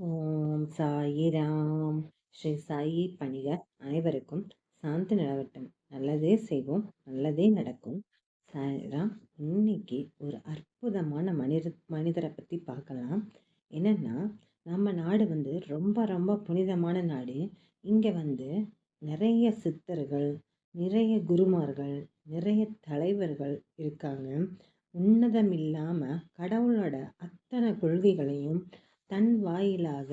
ஓம் சாயிராம் ஸ்ரீ சாயி பணிகர் அனைவருக்கும் சாந்தி நிலவட்டும். நல்லதே செய்வோம் நல்லதே நடக்கும். சாயிராம் இன்னைக்கு ஒரு அற்புதமான மனித மனிதரை பற்றி பார்க்கலாம். என்னென்னா நம்ம நாடு வந்து ரொம்ப ரொம்ப புனிதமான நாடு. இங்கே வந்து நிறைய சித்தர்கள் நிறைய குருமார்கள் நிறைய தலைவர்கள் இருக்காங்க. உன்னதம் இல்லாமல் கடவுளோட அத்தனை கொள்கைகளையும் தன் வாயிலாக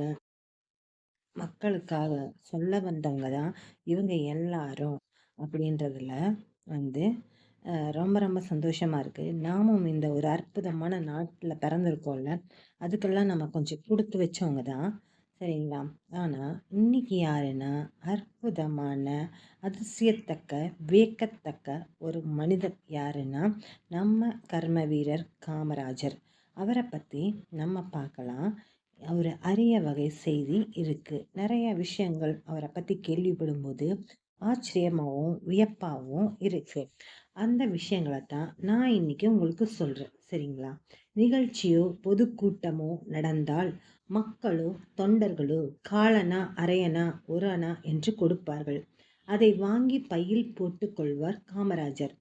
மக்களுக்காக சொல்ல வந்தவங்க தான் இவங்க எல்லாரும் அப்படின்றதுல வந்து ரொம்ப ரொம்ப சந்தோஷமாக இருக்குது நாமும் இந்த ஒரு அற்புதமான நாட்டில் பிறந்திருக்கோம்ல அதுக்கெல்லாம் நம்ம கொஞ்சம் கொடுத்து வச்சவங்க தான். சரிங்களா? ஆனால் இன்னைக்கு யாருன்னா அற்புதமான அதிசயத்தக்க வியக்கத்தக்க ஒரு மனிதர் யாருன்னா நம்ம கர்ம வீரர் காமராஜர். அவரை பற்றி நம்ம பார்க்கலாம். ஒரு அரிய வகை செய்தி இருக்குது நிறைய விஷயங்கள் அவரை பற்றி கேள்விப்படும்போது ஆச்சரியமாகவும் வியப்பாகவும் இருக்குது அந்த விஷயங்களை தான் நான் இன்றைக்கி உங்களுக்கு சொல்கிறேன் சரிங்களா? நிகழ்ச்சியோ பொதுக்கூட்டமோ நடந்தால் மக்களோ தொண்டர்களோ காலனா அரையனா ஒரு அணா என்று கொடுப்பார்கள். அதை வாங்கி பையில் போட்டுக்கொள்வார் காமராஜர்.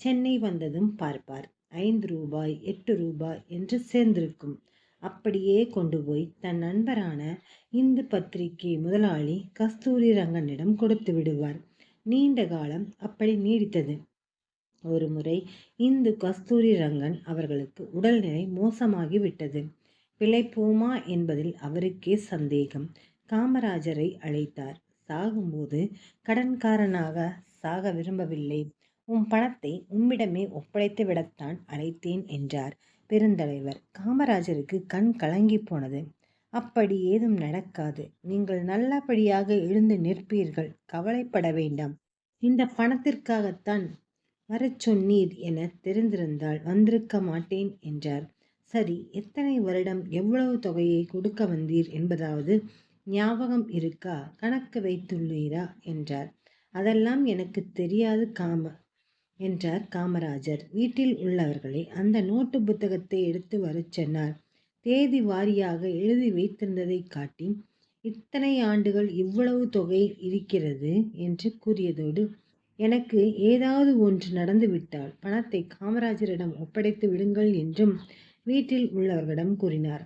சென்னை வந்ததும் பார்ப்பார். ஐந்து ரூபாய் எட்டு ரூபாய் என்று சேர்ந்திருக்கும். அப்படியே கொண்டு போய் தன் நண்பரான இந்து பத்திரிகை முதலாளி கஸ்தூரி ரங்கனிடம் கொடுத்து விடுவார். நீண்ட காலம் அப்படி நீடித்தது. ஒரு முறை இந்து கஸ்தூரி ரங்கன் அவர்களுக்கு உடல்நிலை மோசமாகி விட்டது. பிழைப்போமா? என்பதில் அவருக்கே சந்தேகம். காமராஜரை அழைத்தார். சாகும்போது கடன்காரனாக சாக விரும்பவில்லை. உன் பணத்தை உம்மிடமே ஒப்படைத்து விடத்தான் அழைத்தேன் என்றார். பெருந்தலைவர் காமராஜருக்கு கண் கலங்கி போனது. அப்படி ஏதும் நடக்காது. நீங்கள் நல்லபடியாக எழுந்து நிற்பீர்கள். கவலைப்பட வேண்டாம். இந்த பணத்திற்காகத்தான் வரச் சொன்னீர் என தெரிந்திருந்தால் வந்திருக்க மாட்டேன் என்றார். சரி எத்தனை வருடம் எவ்வளவு தொகையை கொடுக்க வந்தீர் என்பதாவது ஞாபகம் இருக்கா? கணக்கு வைத்துள்ளீரா? என்றார். அதெல்லாம் எனக்கு தெரியாது காம என்றார் காமராஜர். வீட்டில் உள்ளவர்களை அந்த நோட்டு புத்தகத்தை எடுத்து வரச் சொன்னார். தேதி வாரியாக எழுதி வைத்திருந்ததை காட்டி இத்தனை ஆண்டுகள் இவ்வளவு தொகை இருக்கிறது? என்று கூறியதோடு எனக்கு ஏதாவது ஒன்று நடந்துவிட்டால் பணத்தை காமராஜரிடம் ஒப்படைத்து விடுங்கள் என்றும் வீட்டில் உள்ளவர்களிடம் கூறினார்.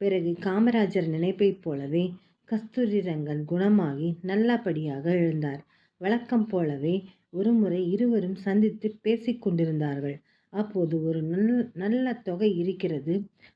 பிறகு காமராஜர் நினைப்பைப் போலவே கஸ்தூரி ரங்கன் குணமாகி நல்லபடியாக எழுந்தார். வழக்கம் போலவே ஒருமுறை இருவரும் சந்தித்து பேசிக் கொண்டிருந்தார்கள். அப்போது ஒரு நல்ல நல்ல தொகை இருக்கிறது.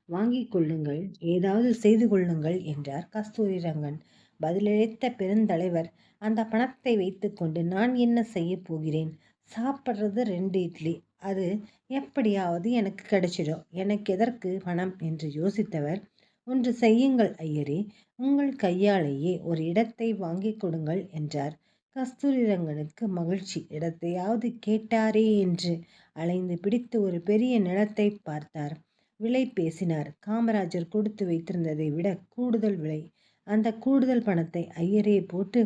வாங்கி கொள்ளுங்கள் ஏதாவது செய்து கொள்ளுங்கள் என்றார் கஸ்தூரி ரங்கன் பதிலளித்த பெருந்தலைவர் அந்த பணத்தை வைத்துக்கொண்டு நான் என்ன செய்ய போகிறேன்? சாப்பிட்றது ரெண்டு இட்லி. அது எப்படியாவது எனக்கு கிடைச்சிடும். எனக்கு எதற்கு பணம்? என்று யோசித்தவர் ஒன்று செய்யுங்கள் ஐயரே உங்கள் கையாலேயே ஒரு இடத்தை வாங்கிக் கொடுங்கள் என்றார். கஸ்தூரிரங்கனுக்கு மகிழ்ச்சி. இடத்தையாவது கேட்டாரே என்று அலைந்து பிடித்து ஒரு பெரிய நிலத்தை பார்த்தார். விலை பேசினார். காமராஜர் கொடுத்து வைத்திருந்ததை விட கூடுதல் விலை. அந்த கூடுதல் பணத்தை ஐயரே போட்டு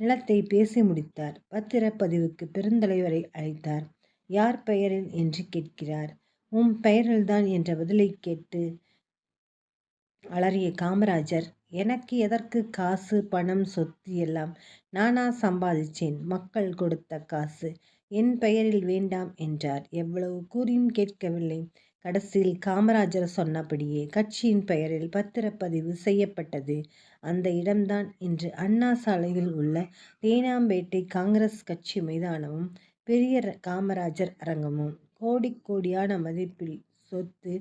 நிலத்தை பேசி முடித்தார். பத்திரப்பதிவுக்கு பெருந்தலைவரை அழைத்தார். யார் பெயரில்? என்று கேட்கிறார். உன் பெயரில்தான் என்ற பதிலை கேட்டு அலறிய காமராஜர் எனக்கு எதற்கு காசு பணம் சொத்து எல்லாம்? நானா சம்பாதிச்சேன் மக்கள் கொடுத்த காசு. என் பெயரில் வேண்டாம் என்றார். எவ்வளவு கூறியும் கேட்கவில்லை. கடைசியில் காமராஜர் சொன்னபடியே கட்சியின் பெயரில் பத்திரப்பதிவு செய்யப்பட்டது. அந்த இடம்தான் இன்று அண்ணா சாலையில் உள்ள தேனாம்பேட்டை காங்கிரஸ் கட்சி மைதானமும் பெரிய காமராஜர் அரங்கமும். கோடி கோடியான மதிப்பில் சொத்து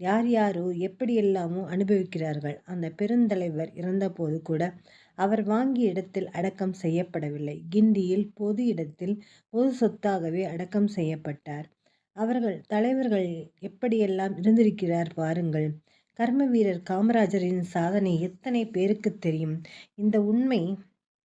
யார் யாரோ எப்படியெல்லாமோ அனுபவிக்கிறார்கள். அந்த பெருந்தலைவர் இறந்தபோது கூட அவர் வாங்கிய இடத்தில் அடக்கம் செய்யப்படவில்லை. கிண்டியில் பொது இடத்தில் பொது சொத்தாகவே அடக்கம் செய்யப்பட்டார். அவர்கள் தலைவர்கள் எப்படியெல்லாம் இருந்திருக்கிறார் பாருங்கள். கர்ம வீரர் காமராஜரின் சாதனை எத்தனை பேருக்கு தெரியும்? இந்த உண்மை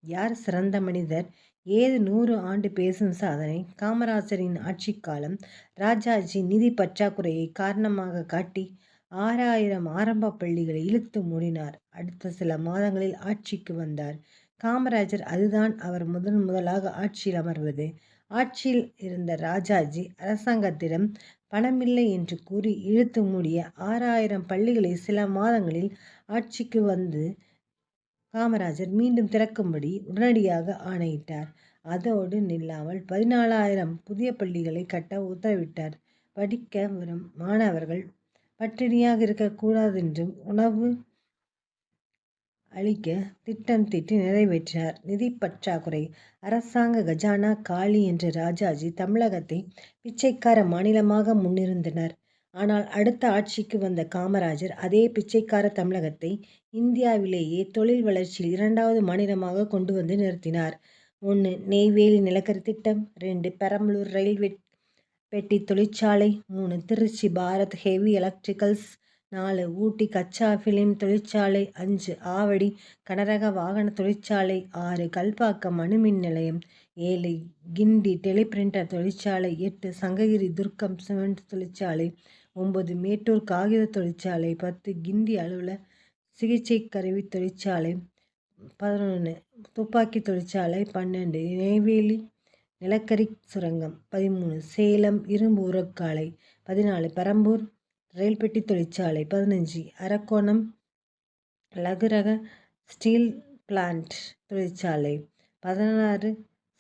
யார் சிறந்த மனிதர்? ஏது நூறு ஆண்டு பேசும் சாதனை. காமராஜரின் ஆட்சி காலம் ராஜாஜி நிதி பற்றாக்குறையை காரணமாக காட்டி ஆறாயிரம் ஆரம்ப பள்ளிகளை இழுத்து மூடினார். அடுத்த சில மாதங்களில் ஆட்சிக்கு வந்தார். காமராஜர் அதுதான் அவர் முதன் முதலாக ஆட்சியில் அமர்வது. ஆட்சியில் இருந்த ராஜாஜி அரசாங்கத்திடம் பணமில்லை என்று கூறி இழுத்து மூடிய ஆறாயிரம் பள்ளிகளை சில மாதங்களில் ஆட்சிக்கு வந்து காமராஜர் மீண்டும் திறக்கும்படி உடனடியாக ஆணையிட்டார். அதோடு நில்லாமல் பதினாலாயிரம் புதிய பள்ளிகளை கட்ட உத்தரவிட்டார். படிக்க வரும் மாணவர்கள் பட்டினியாக இருக்கக்கூடாதென்றும் உணவு அளிக்க திட்டம் தீட்டி நிறைவேற்றினார். நிதி பற்றாக்குறை. அரசாங்க கஜானா காலி என்ற ராஜாஜி தமிழகத்தை பிச்சைக்கார மாநிலமாக முன்னிருந்தனர் ஆனால் அடுத்த ஆட்சிக்கு வந்த காமராஜர் அதே பிச்சைக்கார தமிழகத்தை இந்தியாவிலேயே தொழில் வளர்ச்சியில் இரண்டாவது மாநிலமாக கொண்டு வந்து நிறுத்தினார். ஒன்று நெய்வேலி நிலக்கரி திட்டம். ரெண்டு பெரம்பலூர் ரயில்வே பெட்டி தொழிற்சாலை. மூணு திருச்சி பாரத் ஹெவி எலக்ட்ரிக்கல்ஸ் நாலு ஊட்டி கச்சா ஃபிலிம் தொழிற்சாலை. அஞ்சு ஆவடி கனரக வாகன தொழிற்சாலை. ஆறு கல்பாக்கம் அணுமின் நிலையம். ஏழு கிண்டி டெலிபிரிண்டர் தொழிற்சாலை. எட்டு சங்ககிரி துர்க்கம் சிமெண்ட் தொழிற்சாலை. ஒம்பது மேட்டூர் காகித தொழிற்சாலை பத்து கிண்டி அளவில் சிகிச்சை கருவி தொழிற்சாலை பதினொன்று துப்பாக்கி தொழிற்சாலை பன்னெண்டு நெய்வேலி நிலக்கரி சுரங்கம் பதிமூணு சேலம் இரும்பு உரக்காலை பதினாலு பெரம்பூர் ரயில் பெட்டி தொழிற்சாலை பதினஞ்சு அரக்கோணம் லகுரக ஸ்டீல் பிளான்ட் தொழிற்சாலை பதினாறு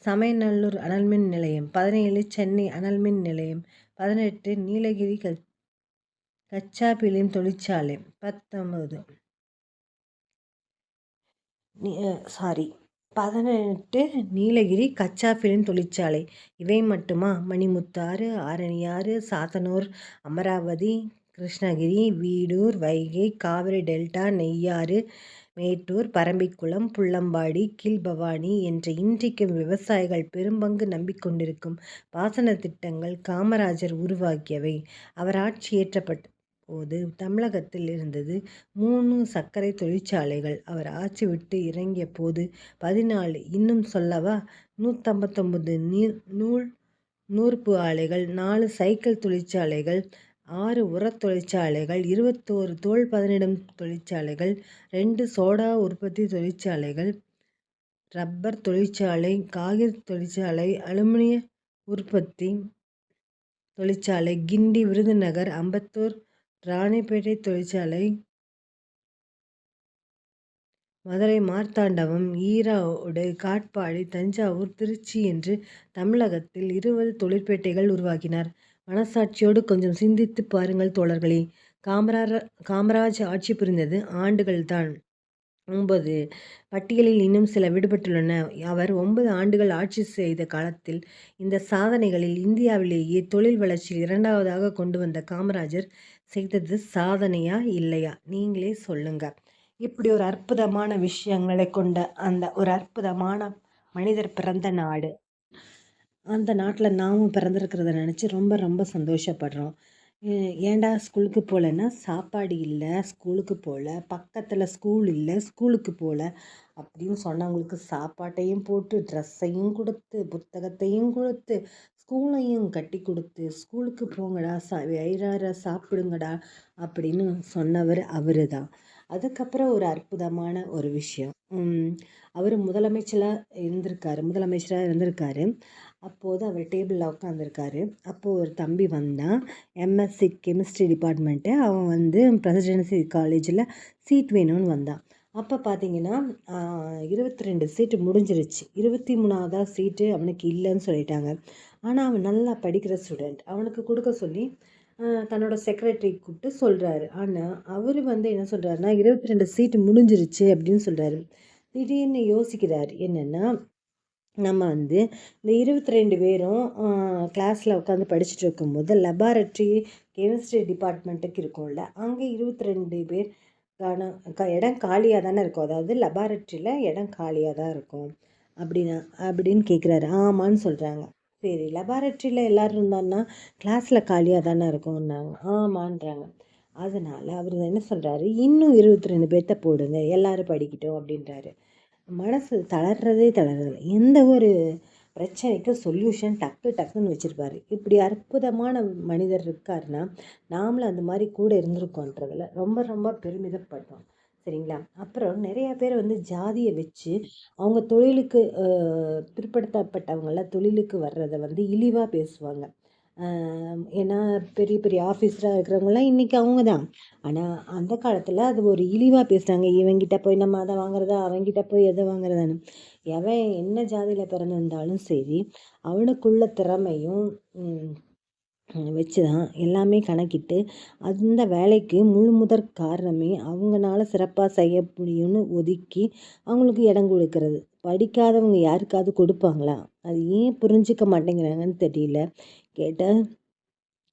சமயநல்லூர் அனல்மின் நிலையம் பதினேழு சென்னை அனல்மின் நிலையம் பதினெட்டு நீலகிரி கல் கச்சா பிலிம் தொழிற்சாலை பத்தொம்பது சாரி பதினெட்டு நீலகிரி கச்சா ஃபிலிம் தொழிற்சாலை. இவை மட்டுமா? மணிமுத்தாறு ஆரணியாறு சாத்தனூர் அமராவதி கிருஷ்ணகிரி வீடூர் வைகை காவிரி டெல்டா நெய்யாறு மேட்டூர் பரம்பிக்குளம் புள்ளம்பாடி கீழ்பவானி என்ற இன்றைக்கும் விவசாயிகள் பெரும்பங்கு நம்பிக்கொண்டிருக்கும் பாசன திட்டங்கள் காமராஜர் உருவாக்கியவை. அவர் ஆட்சி ஏற்றப்பட்ட போது தமிழகத்தில் இருந்தது. மூணு சர்க்கரை தொழிற்சாலைகள் அவர் ஆட்சி விட்டு இறங்கிய போது பதினாலு இன்னும் சொல்லவா? நூற்றம்பத்தொம்பது நீர் நூல் நூற்பு ஆலைகள் நாலு சைக்கிள் தொழிற்சாலைகள் ஆறு உரத் தொழிற்சாலைகள் இருபத்தோரு தோல் பதனிடும் தொழிற்சாலைகள் ரெண்டு சோடா உற்பத்தி தொழிற்சாலைகள் ரப்பர் தொழிற்சாலை காகித தொழிற்சாலை அலுமினிய உற்பத்தி தொழிற்சாலை கிண்டி விருதுநகர் அம்பத்தூர் ராணிப்பேட்டை தொழிற்சாலை. மதுரை மார்த்தாண்டவம் ஈரோடு காட்பாடி தஞ்சாவூர் திருச்சி என்று தமிழகத்தில் இருபது தொழிற்பேட்டைகள் உருவாக்கினார் மனசாட்சியோடு கொஞ்சம் சிந்தித்து பாருங்கள் தோழர்களே. காமராஜ காமராஜ் ஆட்சி புரிந்தது ஆண்டுகள்தான் ஒன்பது பட்டியலில் இன்னும் சில விடுபட்டுள்ளன. அவர் ஒன்பது ஆண்டுகள் ஆட்சி செய்த காலத்தில் இந்த சாதனைகளில் இந்தியாவிலேயே தொழில் வளர்ச்சியில் இரண்டாவதாக கொண்டு வந்த காமராஜர் செய்தது சாதனையா இல்லையா? நீங்களே சொல்லுங்க. இப்படி ஒரு அற்புதமான விஷயங்களை கொண்ட அந்த ஒரு அற்புதமான மனிதர் பிறந்த நாடு. அந்த நாட்டில் நாமும் பிறந்திருக்கிறத நினச்சி ரொம்ப ரொம்ப சந்தோஷப்படுறோம். ஏன்டா ஸ்கூலுக்கு போகலன்னா சாப்பாடு இல்லை ஸ்கூலுக்கு போகல பக்கத்தில் ஸ்கூல் இல்லை ஸ்கூலுக்கு போகல அப்படின்னு சொன்னவங்களுக்கு சாப்பாட்டையும் போட்டு ட்ரெஸ்ஸையும் கொடுத்து புத்தகத்தையும் கொடுத்து ஸ்கூலையும் கட்டி கொடுத்து ஸ்கூலுக்கு போங்கடா சா வயிறார சாப்பிடுங்கடா அப்படின்னு சொன்னவர் அவர் தான் அதுக்கப்புறம் ஒரு அற்புதமான ஒரு விஷயம். அவர் முதலமைச்சராக இருந்திருக்காரு முதலமைச்சராக இருந்திருக்காரு. அப்போது அவர் டேபிளில் உட்காந்துருக்காரு அப்போது ஒரு தம்பி வந்தான். எம்எஸ்சி கெமிஸ்ட்ரி டிபார்ட்மெண்ட்டு அவன் வந்து பிரசிடென்சி காலேஜில் சீட் வேணும்னு வந்தான். அப்போ பார்த்தீங்கன்னா இருபத்தி ரெண்டு சீட்டு முடிஞ்சிருச்சு. இருபத்தி மூணாவதாக சீட்டு அவனுக்கு இல்லைன்னு சொல்லிட்டாங்க. ஆனால் அவன் நல்லா படிக்கிற ஸ்டூடெண்ட் அவனுக்கு கொடுக்க சொல்லி தன்னோட செக்ரட்டரி கூப்பிட்டு சொல்கிறாரு ஆனால் அவர் வந்து என்ன சொல்கிறாருன்னா இருபத்தி ரெண்டு சீட்டு முடிஞ்சிருச்சு அப்படின்னு சொல்கிறாரு திடீர்னு யோசிக்கிறார். என்னென்னா நம்ம வந்து இந்த இருபத்தி ரெண்டு பேரும் கிளாஸில் உட்காந்து படிச்சுட்டு இருக்கும்போது லெபார்ட்ரி கெமிஸ்ட்ரி டிபார்ட்மெண்ட்டுக்கு இருக்கும்ல. அங்கே இருபத்தி ரெண்டு பேர் க இடம் காலியாக தானே இருக்கும். அதாவது லெபார்ட்ரியில் இடம் காலியாக தான் இருக்கும். அப்படின்னா அப்படின்னு கேட்குறாரு ஆமான்னு சொல்கிறாங்க சரி லெபார்ட்ரியில் எல்லோரும் இருந்தான்னா கிளாஸில் காலியாக தானே இருக்கும்னாங்க. ஆமான்றாங்க. அதனால் அவர் என்ன சொல்கிறாரு இன்னும் இருபத்தி ரெண்டு பேர்த்த போடுங்க. எல்லோரும் படிக்கட்டும் அப்படின்றாரு. மனசு தளர்றதே தளர்றது. எந்த ஒரு பிரச்சனைக்கும் சொல்யூஷன் டக்கு டக்குன்னு வச்சுருப்பாரு. இப்படி அற்புதமான மனிதர் இருக்காருன்னா நாமளும் அந்த மாதிரி கூட இருந்திருக்கோன்றதில் ரொம்ப ரொம்ப பெருமிதப்பட்டோம். சரிங்களா? அப்புறம் நிறையா பேர் வந்து ஜாதியை வச்சு அவங்க தொழிலுக்கு பிற்படுத்தப்பட்டவங்கள தொழிலுக்கு வர்றதை வந்து இழிவாக பேசுவாங்க. ஏன்னா பெரிய பெரிய ஆஃபீஸராக இருக்கிறவங்களாம் இன்றைக்கி அவங்க தான் ஆனால் அந்த காலத்தில் அது ஒரு இழிவாக பேசுகிறாங்க இவங்கிட்ட போய் நம்ம அதை வாங்குறதா? அவங்கிட்ட போய் எதை வாங்குறதான்னு. எவன் என்ன ஜாதியில் பிறந்திருந்தாலும் சரி அவனுக்குள்ள திறமையும் வச்சு தான் எல்லாமே கணக்கிட்டு அந்த வேலைக்கு முழு முதற் காரணமே அவங்களால சிறப்பாக செய்ய முடியும்னு ஒதுக்கி அவங்களுக்கு இடம் கொடுக்கறது. படிக்காதவங்க யாருக்காவது கொடுப்பாங்களா? அது ஏன் புரிஞ்சிக்க மாட்டேங்கிறாங்கன்னு தெரியல. கேட்டால்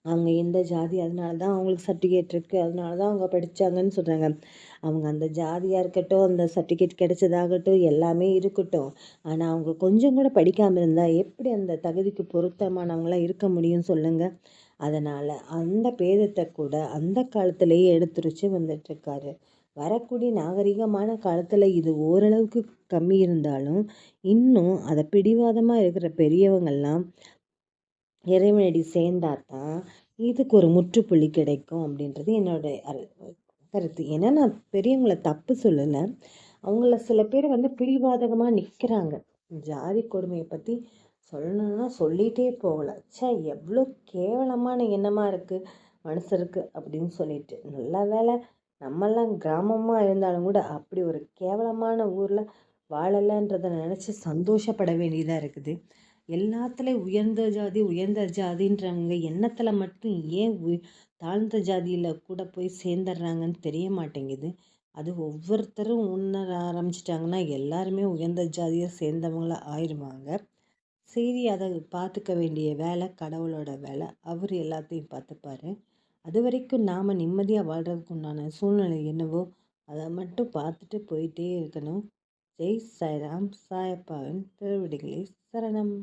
அவங்க எந்த ஜாதி அதனால தான் அவங்களுக்கு சர்டிஃபிகேட் இருக்குது அதனால தான் அவங்க படித்தாங்கன்னு சொல்கிறாங்க அவங்க அந்த ஜாதியாக இருக்கட்டும் அந்த சர்டிஃபிகேட் கிடைச்சதாகட்டும் எல்லாமே இருக்கட்டும். ஆனால் அவங்க கொஞ்சம் கூட படிக்காமல் இருந்தால் எப்படி அந்த தகுதிக்கு பொருத்தமானவங்களாம் இருக்க முடியும் சொல்லுங்கள் அதனால் அந்த பேதத்தை கூட அந்த காலத்திலேயே எடுத்துருச்சு வந்துட்டுருக்காரு. வரக்கூடிய நாகரிகமான காலத்தில் இது ஓரளவுக்கு கம்மி இருந்தாலும் இன்னும் அதை பிடிவாதமாக இருக்கிற பெரியவங்கள்லாம் இறைவனடி சேர்ந்தால் தான் இதுக்கு ஒரு முற்றுப்புள்ளி கிடைக்கும் அப்படின்றது என்னோட கருத்து. ஏன்னா நான் பெரியவங்களை தப்பு சொல்லலை. அவங்கள சில பேர் வந்து பிடிவாதகமாக நிற்கிறாங்க ஜாதி கொடுமையை பற்றி சொல்லணும்னா சொல்லிகிட்டே போகல. சே எவ்வளோ கேவலமான எண்ணமாக இருக்குது மனுஷருக்கு அப்படின்னு சொல்லிட்டு. நல்ல வேலை நம்மெல்லாம் கிராமமாக இருந்தாலும் கூட அப்படி ஒரு கேவலமான ஊரில் வாழலைன்றதை நினச்சி சந்தோஷப்பட வேண்டியதாக இருக்குது. எல்லாத்துலேயும் உயர்ந்த ஜாதி உயர்ந்த ஜாதின்றவங்க எண்ணத்தில் மட்டும் ஏன் தாழ்ந்த ஜாதியில் கூட போய் சேர்ந்துடுறாங்கன்னு தெரிய மாட்டேங்குது. அது ஒவ்வொருத்தரும் உணர ஆரம்பிச்சிட்டாங்கன்னா எல்லாருமே உயர்ந்த ஜாதியை சேர்ந்தவங்களாக ஆயிடுவாங்க சரி அதை பார்த்துக்க வேண்டிய வேலை கடவுளோட வேலை. அவர் எல்லாத்தையும் பார்த்துப்பாரு அது வரைக்கும் நாம் நிம்மதியாக வாழ்கிறதுக்கு உண்டான சூழ்நிலை என்னவோ அதை மட்டும் பார்த்துட்டு போயிட்டே இருக்கணும். ஜெய் சாய்ராம் சாயப்பாவின் திருவடிகளே சரணம்.